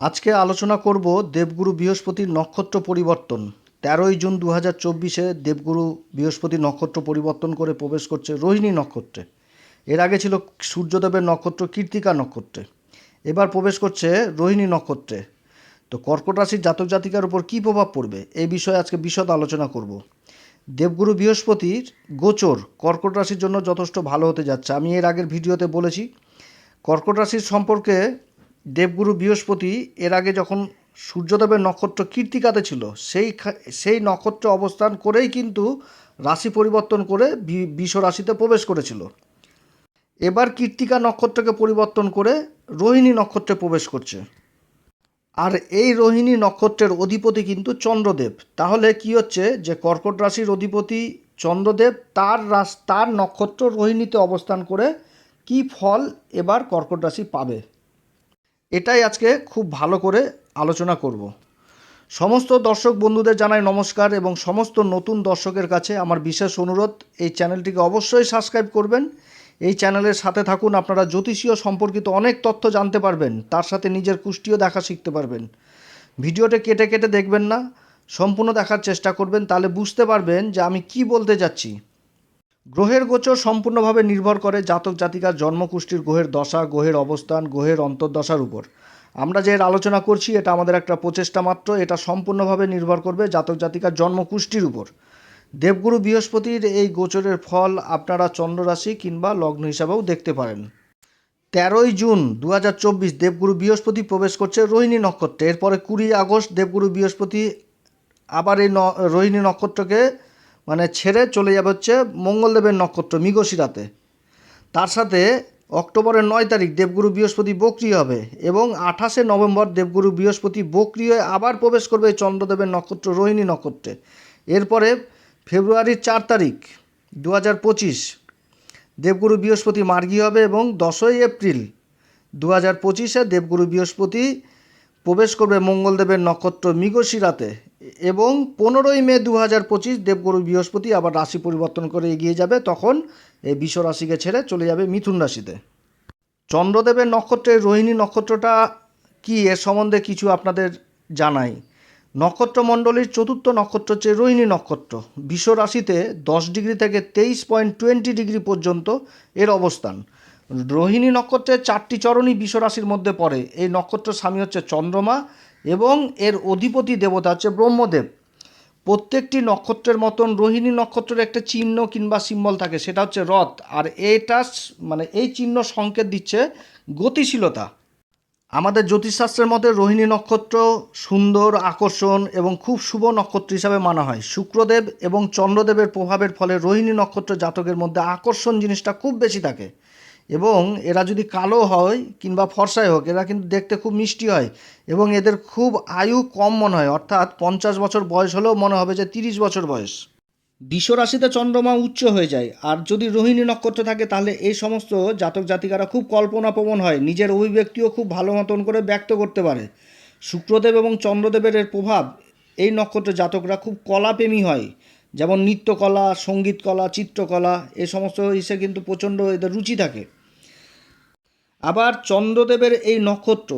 আজকে আলোচনা করব দেবগুরু বৃহস্পতির নক্ষত্র পরিবর্তন। তেরোই জুন দু হাজার চব্বিশে দেবগুরু বৃহস্পতি নক্ষত্র পরিবর্তন করে প্রবেশ করছে রোহিণী নক্ষত্রে। এর আগে ছিল সূর্যদেবের নক্ষত্র, কীর্তিকা নক্ষত্রে। এবার প্রবেশ করছে রোহিণী নক্ষত্রে। তো কর্কট রাশির জাতক জাতিকার উপর কী প্রভাব পড়বে? এই বিষয়ে আজকে বিশদ আলোচনা করব। দেবগুরু বৃহস্পতির গোচর কর্কট রাশির জন্য যথেষ্ট ভালো হতে যাচ্ছে। আমি এর আগের ভিডিওতে বলেছি, কর্কট রাশির সম্পর্কে দেবগুরু বৃহস্পতি এর আগে যখন সূর্যদেবের নক্ষত্র কীর্তিকাতে ছিল, সেই সেই নক্ষত্রে অবস্থান করেই কিন্তু রাশি পরিবর্তন করে বিষ রাশিতে প্রবেশ করেছিল। এবার কীর্তিকা নক্ষত্রকে পরিবর্তন করে রোহিণী নক্ষত্রে প্রবেশ করছে। আর এই রোহিণী নক্ষত্রের অধিপতি কিন্তু চন্দ্রদেব। তাহলে কি হচ্ছে যে কর্কট রাশির অধিপতি চন্দ্রদেব তার রাস তার নক্ষত্র রোহিণীতে অবস্থান করে কি ফল এবার কর্কট রাশি পাবে? এটাই আজকে খুব ভালো করে আলোচনা করব। সমস্ত দর্শক বন্ধুদের জানাই নমস্কার এবং সমস্ত নতুন দর্শকের কাছে আমার বিশেষ অনুরোধ, এই চ্যানেলটিকে অবশ্যই সাবস্ক্রাইব করবেন। এই চ্যানেলের সাথে থাকুন, আপনারা জ্যোতিষীয় সম্পর্কিত অনেক তথ্য জানতে পারবেন, তার সাথে নিজের কুষ্টিও দেখা শিখতে পারবেন। ভিডিওটা কেটে কেটে দেখবেন না, সম্পূর্ণ দেখার চেষ্টা করবেন, তাহলে বুঝতে পারবেন যে আমি কি বলতে যাচ্ছি। গ্রহের গোচর সম্পূর্ণভাবে নির্ভর করে জাতক জাতিকার জন্মকুষ্ঠির গ্রহের দশা, গ্রহের অবস্থান, গ্রহের অন্তর্দশার উপর। আমরা যে আলোচনা করছি, এটা আমাদের একটা প্রচেষ্টা মাত্র, এটা সম্পূর্ণভাবে নির্ভর করবে জাতক জাতিকার জন্মকুষ্ঠির উপর। দেবগুরু বৃহস্পতির এই গোচরের ফল আপনারা চন্দ্ররাশি কিংবা লগ্ন হিসাবেও দেখতে পারেন। তেরোই জুন দু হাজার চব্বিশ দেবগুরু বৃহস্পতি প্রবেশ করছে রোহিণী নক্ষত্রে। এরপরে কুড়ি আগস্ট দেবগুরু বৃহস্পতি আবার এই রোহিণী নক্ষত্রকে মানে ছেড়ে চলে যাবে হচ্ছে মঙ্গলদেবের নক্ষত্র মৃগশিরাতে তার সাথে অক্টোবরের নয় তারিখ দেবগুরু বৃহস্পতি বক্রি হবে এবং আঠাশে নভেম্বর দেবগুরু বৃহস্পতি বক্রি হয়ে আবার প্রবেশ করবে চন্দ্রদেবের নক্ষত্র, রোহিণী নক্ষত্রে। এরপরে ফেব্রুয়ারির চার তারিখ দু হাজার পঁচিশ, দেবগুরু বৃহস্পতি মার্গী হবে এবং দশই এপ্রিল দু হাজার পঁচিশে দেবগুরু বৃহস্পতি প্রবেশ করবে মঙ্গলদেবের নক্ষত্র মৃগশিরাতে এবং পনেরোই মে দু হাজার পঁচিশ দেবগুরু বৃহস্পতি আবার রাশি পরিবর্তন করে এগিয়ে যাবে। তখন এই বিষ রাশিকে ছেড়ে চলে যাবে মিথুন রাশিতে। চন্দ্রদেবের নক্ষত্রের রোহিণী নক্ষত্রটা কি এর সম্বন্ধে কিছু আপনাদের জানাই। নক্ষত্রমণ্ডলীর চতুর্থ নক্ষত্র হচ্ছে রোহিণী নক্ষত্র। বিষ রাশিতে দশ ডিগ্রি থেকে তেইশ পয়েন্ট টোয়েন্টি ডিগ্রি পর্যন্ত এর অবস্থান। রোহিণী নক্ষত্রের চারটি চরণই বিষ রাশির মধ্যে পড়ে। এই নক্ষত্র স্বামী হচ্ছে চন্দ্রমা এবং এর অধিপতি দেবতা হচ্ছে ব্রহ্মদেব। প্রত্যেকটি নক্ষত্রের মতন রোহিণী নক্ষত্রের একটা চিহ্ন কিংবা সিম্বল থাকে, সেটা হচ্ছে রথ। আর এটা মানে এই চিহ্ন সংকেত দিচ্ছে গতিশীলতা। আমাদের জ্যোতিষশাস্ত্রের মতে রোহিণী নক্ষত্র সুন্দর, আকর্ষণ এবং খুব শুভ নক্ষত্র হিসাবে মানা হয়। শুক্রদেব এবং চন্দ্রদেবের প্রভাবের ফলে রোহিণী নক্ষত্র জাতকের মধ্যে আকর্ষণ জিনিসটা খুব বেশি থাকে। এবং এরা যদি কালো হয় কিংবা ফর্সায় হোক, এরা কিন্তু দেখতে খুব মিষ্টি হয় এবং এদের খুব আয়ু কম মনে হয়। অর্থাৎ পঞ্চাশ বছর বয়স হলেও মনে হবে যে তিরিশ বছর বয়স। বিষ রাশিতে চন্দ্রমা উচ্চ হয়ে যায়। আর যদি রোহিণী নক্ষত্র থাকে, তাহলে এই সমস্ত জাতক জাতিকারা খুব কল্পনাপ্রবণ হয়। নিজের অভিব্যক্তিও খুব ভালো মতন করে ব্যক্ত করতে পারে। শুক্রদেব এবং চন্দ্রদেবের এর প্রভাব, এই নক্ষত্রের জাতকরা খুব কলাপ্রেমী হয়। যেমন নৃত্যকলা, সঙ্গীতকলা, চিত্রকলা, এ সমস্ত হিসেবে কিন্তু প্রচণ্ড এদের রুচি থাকে। আবার চন্দ্রদেবের এই নক্ষত্র,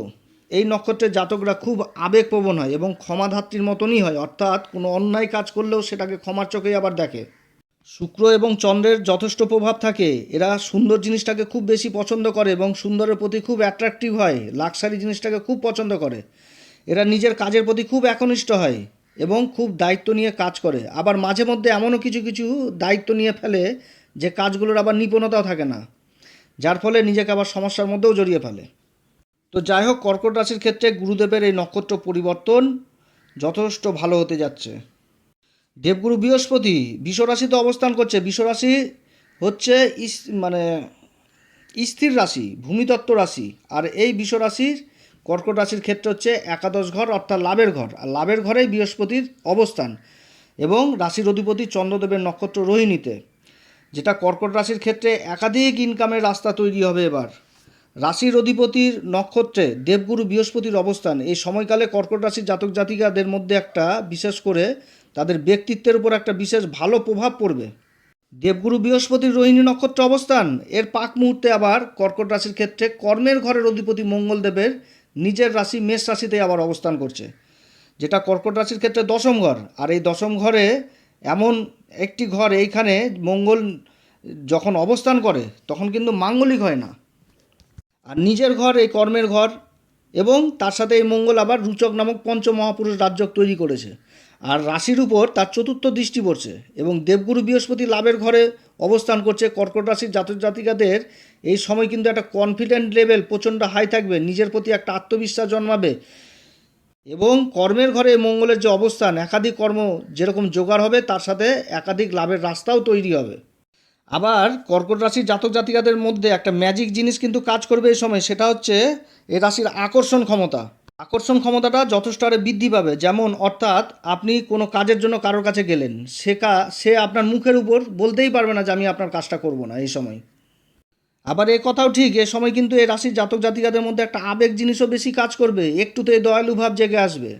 এই নক্ষত্রের জাতকরা খুব আবেগপ্রবণ হয় এবং ক্ষমাধাত্রীর মতনই হয়। অর্থাৎ কোনো অন্যায় কাজ করলেও সেটাকে ক্ষমার চোখেই আবার দেখে। শুক্র এবং চন্দ্রের যথেষ্ট প্রভাব থাকে। এরা সুন্দর জিনিসটাকে খুব বেশি পছন্দ করে এবং সুন্দরের প্রতি খুব অ্যাট্রাকটিভ হয়। লাক্সারি জিনিসটাকে খুব পছন্দ করে। এরা নিজের কাজের প্রতি খুব একনিষ্ঠ হয় এবং খুব দায়িত্ব নিয়ে কাজ করে। আবার মাঝে মধ্যে এমনও কিছু কিছু দায়িত্ব নিয়ে ফেলে যে কাজগুলোর আবার নিপুণতাও থাকে না। যার ফলে নিজেকে আবার সমস্যার মধ্যেও জড়িয়ে ফেলে। তো যাই হোক কর্কট রাশির ক্ষেত্রে গুরুদেবের এই নক্ষত্র পরিবর্তন যথেষ্ট ভালো হতে যাচ্ছে। দেবগুরু বৃহস্পতি বিশ্বরাশিতে অবস্থান করছে। বিশ্বরাশি হচ্ছে ইস মানে স্থির রাশি, ভূমিতত্ত্ব রাশি। আর এই বিশ্বরাশির কর্কট রাশির ক্ষেত্রে হচ্ছে একাদশ ঘর অর্থাৎ লাভের ঘর। আর লাভের ঘরেই বৃহস্পতির অবস্থান এবং রাশির অধিপতি চন্দ্রদেবের নক্ষত্র রোহিণীতে। যেটা কর্কট রাশির ক্ষেত্রে একাধিক ইনকামের রাস্তা তৈরি হবে এবার। রাশির অধিপতির নক্ষত্রে দেবগুরু বৃহস্পতির অবস্থান। এই সময়কালে কর্কট রাশির জাতক জাতিকাদের মধ্যে একটা, বিশেষ করে তাদের ব্যক্তিত্বের উপর একটা বিশেষ ভালো প্রভাব পড়বে। দেবগুরু বৃহস্পতির রোহিণী নক্ষত্র অবস্থান। এর পাক মুহূর্তে আবার কর্কট রাশির ক্ষেত্রে কর্মের ঘরের অধিপতি মঙ্গলদেবের নিজের রাশি, মেষ রাশিতে আবার অবস্থান করছে। যেটা কর্কট রাশির ক্ষেত্রে দশম ঘর। আর এই দশম ঘরে এমন একটি ঘর এইখানে মঙ্গল যখন অবস্থান করে, তখন কিন্তু মাঙ্গলিক হয় না। আর নিজের ঘর, এই কর্মের ঘর, এবং তার সাথে এই মঙ্গল আবার রুচক নামক পঞ্চ মহাপুরুষ রাজ্যক তৈরি করেছে। আর রাশির উপর তার চতুর্থ দৃষ্টি পড়ছে, এবং দেবগুরু বৃহস্পতি লাভের ঘরে অবস্থান করছে। কর্কট রাশির জাতক জাতিকাদের এই সময় কিন্তু একটা কনফিডেন্ট লেভেল প্রচণ্ড হাই থাকবে। নিজের প্রতি একটা আত্মবিশ্বাস জন্মাবে। এবং কর্মের ঘরে মঙ্গলের যে অবস্থান, একাধিক কর্ম যেরকম জোগাড় হবে, তার সাথে একাধিক লাভের রাস্তাও তৈরি হবে। আবার কর্কট রাশির জাতক জাতিকাদের মধ্যে একটা ম্যাজিক জিনিস কিন্তু কাজ করবে এই সময়, সেটা হচ্ছে এ রাশির আকর্ষণ ক্ষমতা। আকর্ষণ ক্ষমতাটা যথেষ্ট হারে বৃদ্ধি পাবে। যেমন অর্থাৎ আপনি কোনো কাজের জন্য কারোর কাছে গেলেন, সে সে আপনার মুখের উপর বলতেই পারবে না যে আমি আপনার কাজটা করব না এই সময়। আবার এ কথাও ঠিক, এ সময় কিন্তু এই রাশির জাতক জাতিকাদের মধ্যে একটা আবেগ জিনিসও বেশি কাজ করবে, একটুতে দয়ালু ভাব জেগে আসবে।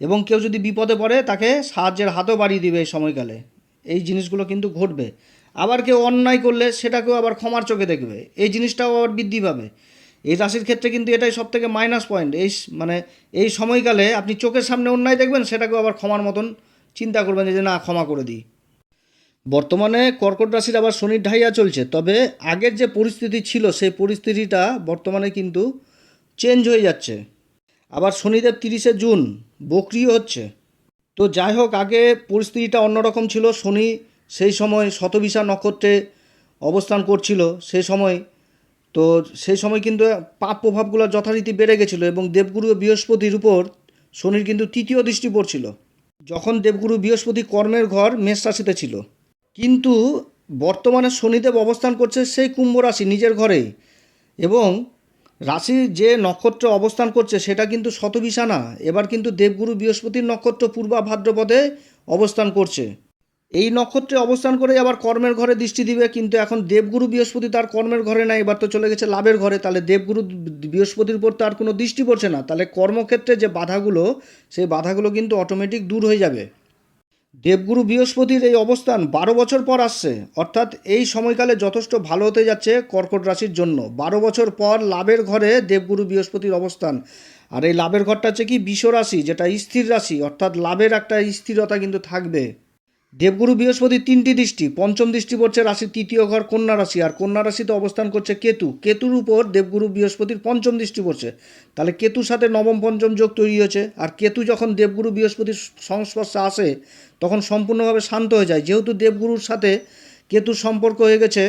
এবং কেউ যদি বিপদে পড়ে, তাকে সাহায্যের হাতও বাড়িয়ে দিবে এই সময়কালে। এই জিনিসগুলো কিন্তু ঘটবে। আবার কেউ অন্যায় করলে, সেটাকেও আবার ক্ষমার চোখে দেখবে। এই জিনিসটাও আবার বৃদ্ধি পাবে। এই রাশির ক্ষেত্রে কিন্তু এটাই সব থেকে মাইনাস পয়েন্ট এই মানে এই সময়কালে আপনি চোখের সামনে অন্যায় দেখবেন, সেটাকেও আবার ক্ষমার মতন চিন্তা করবেন যে, না, ক্ষমা করে দিই। বর্তমানে কর্কট রাশির আবার শনির ঢাইয়া চলছে, তবে আগের যে পরিস্থিতি ছিল সেই পরিস্থিতিটা বর্তমানে কিন্তু চেঞ্জ হয়ে যাচ্ছে। আবার শনিদেব তিরিশে জুন বকরিও হচ্ছে। তো যাই হোক, আগে পরিস্থিতিটা অন্যরকম ছিল, শনি সেই সময় শতবিশা নক্ষত্রে অবস্থান করছিল, সেই সময়। তো সেই সময় কিন্তু পাপ প্রভাবগুলো যথারীতি বেড়ে গেছিল এবং দেবগুরু বৃহস্পতির উপর শনির কিন্তু তৃতীয় দৃষ্টি পড়ছিল। যখন দেবগুরু বৃহস্পতি কর্মের ঘর মেষ রাশিতে ছিল। কিন্তু বর্তমানে শনিদেব অবস্থান করছে সেই কুম্ভ রাশি নিজের ঘরেই এবং রাশি যে নক্ষত্র অবস্থান করছে সেটা কিন্তু শতবিশা না এবার কিন্তু দেবগুরু বৃহস্পতির নক্ষত্র পূর্বা ভাদ্রপদে অবস্থান করছে। এই নক্ষত্রে অবস্থান করে আবার কর্মের ঘরে দৃষ্টি দিবে, কিন্তু এখন দেবগুরু বৃহস্পতি তার কর্মের ঘরে নাই, এবার তো চলে গেছে লাভের ঘরে। তাহলে দেবগুরু বৃহস্পতির উপর তার কোনো দৃষ্টি পড়ছে না। তাহলে কর্মক্ষেত্রে যে বাধাগুলো, সেই বাধাগুলো কিন্তু অটোমেটিক দূর হয়ে যাবে। দেবগুরু বৃহস্পতির এই অবস্থান বারো বছর পর আসছে। অর্থাৎ এই সময়কালে যথেষ্ট ভালো হতে যাচ্ছে কর্কট রাশির জন্য। বারো বছর পর লাভের ঘরে দেবগুরু বৃহস্পতির অবস্থান। আর এই লাভের ঘরটা হচ্ছে কি বিষ রাশি যেটা স্থির রাশি, অর্থাৎ লাভের একটা স্থিরতা কিন্তু থাকবে। দেবগুরু বৃহস্পতি তিনটি দৃষ্টি, পঞ্চম দৃষ্টি পড়ছে রাশির তৃতীয় ঘর কন্যা রাশি, আর কন্যা রাশিতে অবস্থান করছে কেতু। কেতুর উপর দেবগুরু বৃহস্পতির পঞ্চম দৃষ্টি পড়ছে। তাহলে কেতুর সাথে নবম, পঞ্চম যোগ তৈরি হয়েছে, আর কেতু যখন দেবগুরু বৃহস্পতির সংস্পর্শে আসে, তখন সম্পূর্ণভাবে শান্ত হয়ে যায়। যেহেতু দেবগুরুর সাথে কেতুর সম্পর্ক হয়ে গেছে,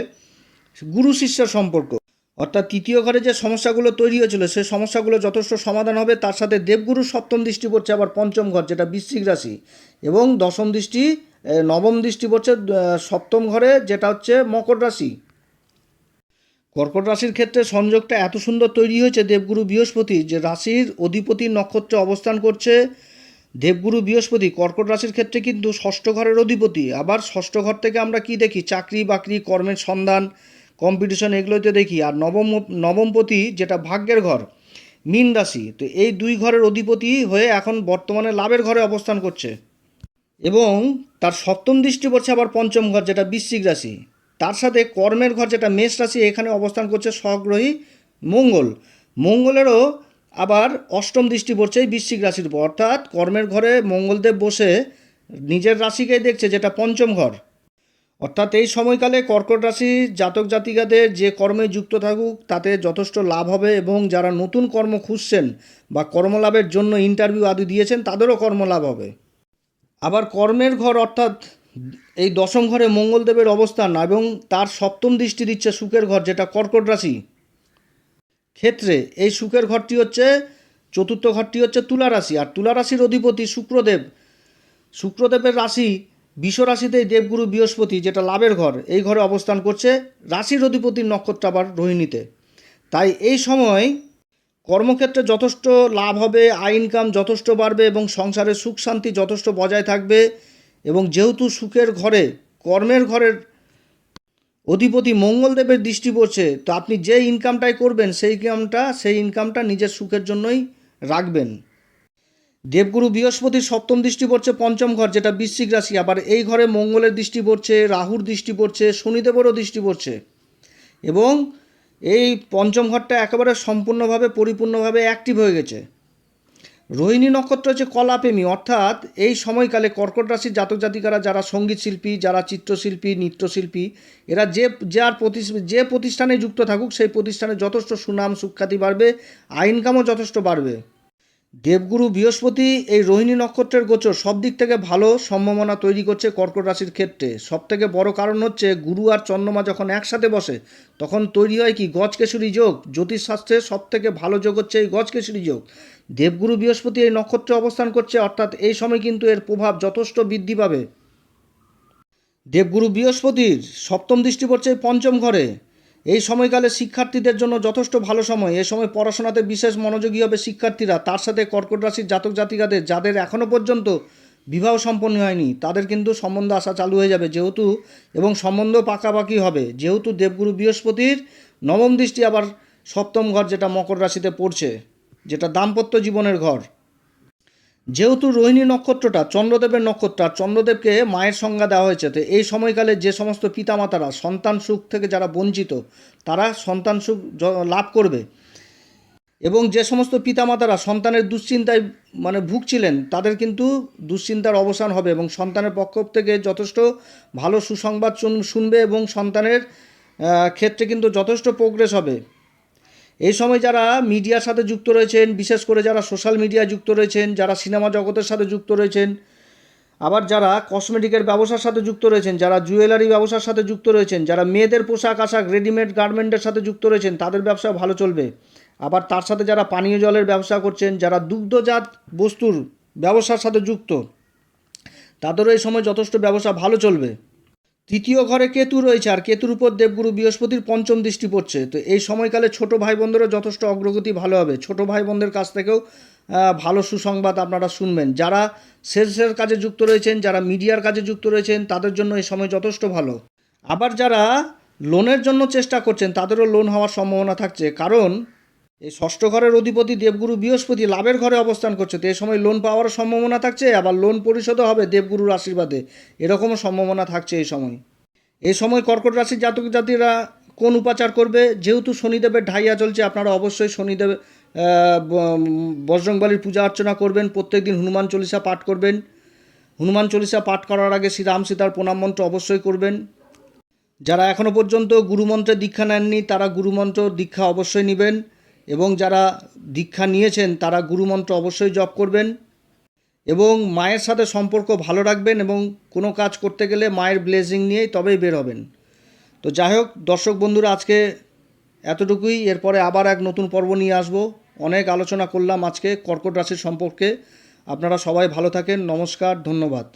গুরু শিষ্যের সম্পর্ক। অর্থাৎ তৃতীয় ঘরে যে সমস্যাগুলো তৈরি হয়েছিল, সেই সমস্যাগুলো যথেষ্ট সমাধান হবে। তার সাথে দেবগুরুর সপ্তম দৃষ্টি পড়ছে আবার পঞ্চম ঘর, যেটা বৃশ্চিক রাশি। এবং দশম দৃষ্টি নবম দৃষ্টি পড়ছে সপ্তম ঘরে, যেটা হচ্ছে মকর রাশি। কর্কট রাশির ক্ষেত্রে সংযোগটা এত সুন্দর তৈরি হয়েছে, দেবগুরু বৃহস্পতি, যে রাশির অধিপতি নক্ষত্রে অবস্থান করছে দেবগুরু বৃহস্পতি। কর্কট রাশির ক্ষেত্রে কিন্তু ষষ্ঠ ঘরের অধিপতি। আবার ষষ্ঠ ঘর থেকে আমরা কি দেখি? চাকরি বাকরি, কর্মের সন্ধান, কম্পিটিশন এগুলোতে দেখি। আর নবম, নবমপতি, যেটা ভাগ্যের ঘর, মীন রাশি। তো এই দুই ঘরের অধিপতি হয়ে এখন বর্তমানে লাভের ঘরে অবস্থান করছে। এবং তার সপ্তম দৃষ্টি পড়ছে আবার পঞ্চম ঘর, যেটা বৃশ্চিক রাশি। তার সাথে কর্মের ঘর, যেটা মেষ রাশি, এখানে অবস্থান করছে সহগ্রহী মঙ্গল। মঙ্গলেরও আবার অষ্টম দৃষ্টি পড়ছে এই বৃশ্চিক রাশির উপর। অর্থাৎ কর্মের ঘরে মঙ্গলদেব বসে নিজের রাশিকেই দেখছে, যেটা পঞ্চম ঘর। অর্থাৎ এই সময়কালে কর্কট রাশি, জাতক জাতিকাদের যে কর্মে যুক্ত থাকুক, তাতে যথেষ্ট লাভ হবে এবং যারা নতুন কর্ম খুঁজছেন বা কর্মলাভের জন্য ইন্টারভিউ আদি দিয়েছেন, তাদেরও কর্মলাভ হবে। আবার কর্মের ঘর অর্থাৎ এই দশম ঘরে মঙ্গলদেবের অবস্থান এবং তার সপ্তম দৃষ্টি দিচ্ছে সুখের ঘর, যেটা কর্কট রাশি। ক্ষেত্রে এই সুখের ঘরটি হচ্ছে, চতুর্থ ঘরটি হচ্ছে তুলা রাশি, আর তুলা রাশির অধিপতি শুক্রদেব। শুক্রদেবের রাশি বিষ রাশিতেই দেবগুরু বৃহস্পতি, যেটা লাভের ঘর, এই ঘরে অবস্থান করছে। রাশির অধিপতির নক্ষত্র আবার রোহিণীতে। তাই এই সময় কর্মক্ষেত্রে যথেষ্ট লাভ হবে, আয় ইনকাম যথেষ্ট বাড়বে এবং সংসারে সুখ শান্তি যথেষ্ট বজায় থাকবে এবং যেহেতু সুখের ঘরে, কর্মের ঘরের অধিপতি মঙ্গলদেবের দৃষ্টি পড়ছে, তো আপনি যে ইনকামটাই করবেন, সেই ইনকামটা সেই ইনকামটা নিজের সুখের জন্যই রাখবেন। দেবগুরু বৃহস্পতির সপ্তম দৃষ্টি পড়ছে পঞ্চম ঘর, যেটা বৃশ্চিক রাশি, আবার এই ঘরে মঙ্গলের দৃষ্টি পড়ছে, রাহুর দৃষ্টি পড়ছে, শনিদেবেরও দৃষ্টি পড়ছে এবং এই পঞ্চম ঘরটা একেবারে সম্পূর্ণভাবে, পরিপূর্ণভাবে অ্যাক্টিভ হয়ে গেছে। রোহিণী নক্ষত্র হচ্ছে কলাপ্রেমী, অর্থাৎ এই সময়কালে কর্কট রাশির জাতক জাতিকারা যারা সংগীত শিল্পী, যারা চিত্রশিল্পী, নৃত্যশিল্পী, এরা যে যার প্রতি যে প্রতিষ্ঠানে যুক্ত থাকুক, সেই প্রতিষ্ঠানে যথেষ্ট সুনাম, সুখ্যাতি বাড়বে, আইনকামও যথেষ্ট বাড়বে। দেবগুরু বৃহস্পতি এই রোহিণী নক্ষত্রের গোচর সব দিক থেকে ভালো সম্ভাবনা তৈরি করছে কর্কট রাশির ক্ষেত্রে। সব থেকে বড় কারণ হচ্ছে গুরু আর চন্দ্রমা যখন একসাথে বসে, তখন তৈরি হয় কি গজকেশরী যোগ। জ্যোতিষশাস্ত্রের সব থেকে ভালো যোগ হচ্ছে এই গজকেশরী যোগ। দেবগুরু বৃহস্পতি এই নক্ষত্রে অবস্থান করছে, অর্থাৎ এই সময় কিন্তু এর প্রভাব যথেষ্ট বৃদ্ধি পাবে। দেবগুরু বৃহস্পতির সপ্তম দৃষ্টি পড়ছে পঞ্চম ঘরে। এই সময়কালে শিক্ষার্থীদের জন্য যথেষ্ট ভালো সময়। এই সময় পড়াশোনাতে বিশেষ মনোযোগী হবে শিক্ষার্থীরা। তার সাথে কর্কট রাশির জাতক জাতিকাদের, যাদের এখনও পর্যন্ত বিবাহ সম্পন্ন হয়নি, তাদের কিন্তু সম্বন্ধ আসা চালু হয়ে যাবে যেহেতু, এবং সম্বন্ধ পাকাপাকি হবে। যেহেতু দেবগুরু বৃহস্পতির নবম দৃষ্টি আবার সপ্তম ঘর, যেটা মকর রাশিতে পড়ছে, যেটা দাম্পত্য জীবনের ঘর। যেহেতু রোহিণী নক্ষত্রটা, চন্দ্রদেবের নক্ষত্র আর চন্দ্রদেবকে মায়ের সংজ্ঞা দেওয়া হয়েছে, তো এই সময়কালে যে সমস্ত পিতামাতারা সন্তান সুখ থেকে যারা বঞ্চিত, তারা সন্তান সুখ লাভ করবে। এবং যে সমস্ত পিতামাতারা সন্তানের দুশ্চিন্তায় মানে ভুগছিলেন, তাদের কিন্তু দুশ্চিন্তার অবসান হবে এবং সন্তানের পক্ষ থেকে যথেষ্ট ভালো সুসংবাদ শুনবে এবং সন্তানের ক্ষেত্রে কিন্তু যথেষ্ট প্রোগ্রেস হবে। এই সময় যারা মিডিয়ার সাথে যুক্ত রয়েছেন, বিশেষ করে যারা সোশ্যাল মিডিয়ায় যুক্ত রয়েছেন, যারা সিনেমা জগতের সাথে যুক্ত রয়েছেন, আবার যারা কসমেটিকের ব্যবসার সাথে যুক্ত রয়েছেন, যারা জুয়েলারি ব্যবসার সাথে যুক্ত রয়েছেন, যারা মেয়েদের পোশাক আশাক রেডিমেড গার্মেন্টের সাথে যুক্ত রয়েছেন, তাদের ব্যবসা ভালো চলবে। আবার তার সাথে যারা পানীয় জলের ব্যবসা করছেন, যারা দুগ্ধজাত বস্তুর ব্যবসার সাথে যুক্ত, তাদেরও এই সময় যথেষ্ট ব্যবসা ভালো চলবে। তৃতীয় ঘরে কেতু রয়েছে আর কেতুর উপর দেবগুরু বৃহস্পতির পঞ্চম দৃষ্টি পড়ছে। তো এই সময়কালে ছোট ভাই বোনদেরও যথেষ্ট অগ্রগতি ভালো হবে। ছোট ভাই বোনদের কাছ থেকেও ভালো সুসংবাদ আপনারা শুনবেন। যারা সেলসের কাজে যুক্ত রয়েছেন, যারা মিডিয়ার কাজে যুক্ত রয়েছেন, তাদের জন্য এই সময় যথেষ্ট ভালো। আবার যারা লোনের জন্য চেষ্টা করছেন, তাদেরও লোন হওয়ার সম্ভাবনা থাকছে। কারণ এই ষষ্ঠ ঘরের অধিপতি দেবগুরু বৃহস্পতি লাভের ঘরে অবস্থান করছে, তো এই সময় লোন পাওয়ার সম্ভাবনা থাকছে, আবার লোন পরিশোধও হবে দেবগুরুর আশীর্বাদে। এরকমও সম্ভাবনা থাকছে এই সময়। এই সময় কর্কট রাশির জাতক জাতিরা কোন উপাচার করবে? যেহেতু শনিদেবের ঢাইয়া চলছে, আপনারা অবশ্যই শনিদেব বজরংবলীর পূজা অর্চনা করবেন প্রত্যেকদিন হনুমান চল্লিশা পাঠ করবেন। হনুমান চল্লিশা পাঠ করার আগে শ্রীরাম সীতার প্রণাম মন্ত্র অবশ্যই করবেন। যারা এখনও পর্যন্ত গুরুমন্ত্রের দীক্ষা নেননি, তারা গুরুমন্ত্র দীক্ষা অবশ্যই নেবেন। এবং যারা দীক্ষা নিয়েছেন, তারা গুরুমন্ত্র অবশ্যই জপ করবেন এবং মায়ের সাথে সম্পর্ক ভালো রাখবেন এবং কোনো কাজ করতে গেলে মায়ের ব্লেসিং নিয়েই তবেই বের হবেন। তো যাই হোক, দর্শক বন্ধুরা, আজকে এতটুকুই। এরপরে আবার এক নতুন পর্ব নিয়ে আসব। অনেক আলোচনা করলাম আজকে কর্কট রাশির সম্পর্কে। আপনারা সবাই ভালো থাকেন। নমস্কার, ধন্যবাদ।